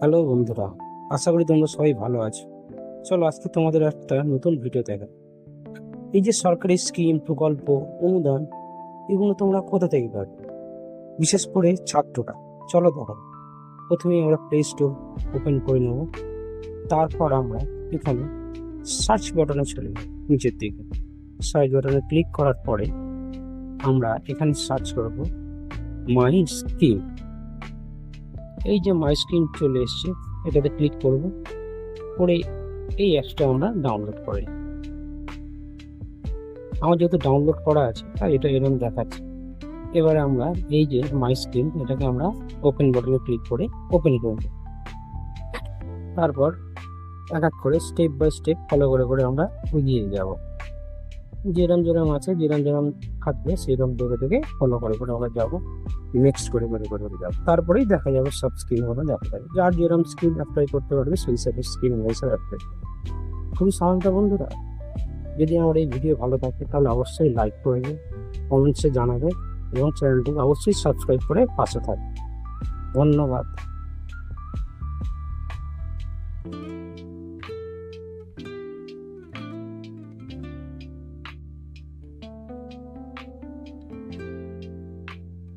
Hello বন্ধুরা, আশা করি তোমরা সবাই ভালো আছো। চলো আজকে তোমাদের একটা নতুন ভিডিও দেখা এই যে সরকারি স্কিম প্রকল্প, অনুদান, এগুলো তোমরা কোথা থেকে পাবে? বিশেষ করে ছাত্রটা চলো দেখো। প্রথমে আমরা প্লে স্টোর ওপেন করে নেব। তারপর আমরা এখানে সার্চ বাটনে চলে যাব নিচের দিকে। সার্চ বাটনে ক্লিক করার পরে আমরা এখানে সার্চ করব মাই স্কিম এই যে মাই স্ক্রিন চলে এসছে, এটাতে ক্লিক করব। করে এই অ্যাপসটা আমরা ডাউনলোড করি আমার যেহেতু ডাউনলোড করা আছে, তাই এটা এরকম দেখাচ্ছে। এবারে আমরা এই যে মাই স্ক্রিন এটাকে আমরা ওপেন বাটনে ক্লিক করে ওপেন করব তারপর এক এক করে স্টেপ বাই স্টেপ ফলো করে করে আমরা এগিয়ে যাব। যেরম যেরম আছে, যেরম যেরম থাকবে সেরকম দেখে দেখে ফলো করে করে আমরা যাব। নেক্সট করে করে করে করে যাব। তারপরেই দেখা যাবে সব স্কিম হলো দেখা যাবে। যার যেরম স্কিম অ্যাপ্লাই করতে পারবে, সেই হিসাবে স্কিম হিসাবে অ্যাপ্লাই খুবই সহজ বন্ধুরা। যদি আমার এই ভিডিও ভালো থাকে, তাহলে অবশ্যই লাইক করবে কমেন্টসে জানাবে এবং চ্যানেলটিকে অবশ্যই সাবস্ক্রাইব করে পাশে থাকবে। ধন্যবাদ।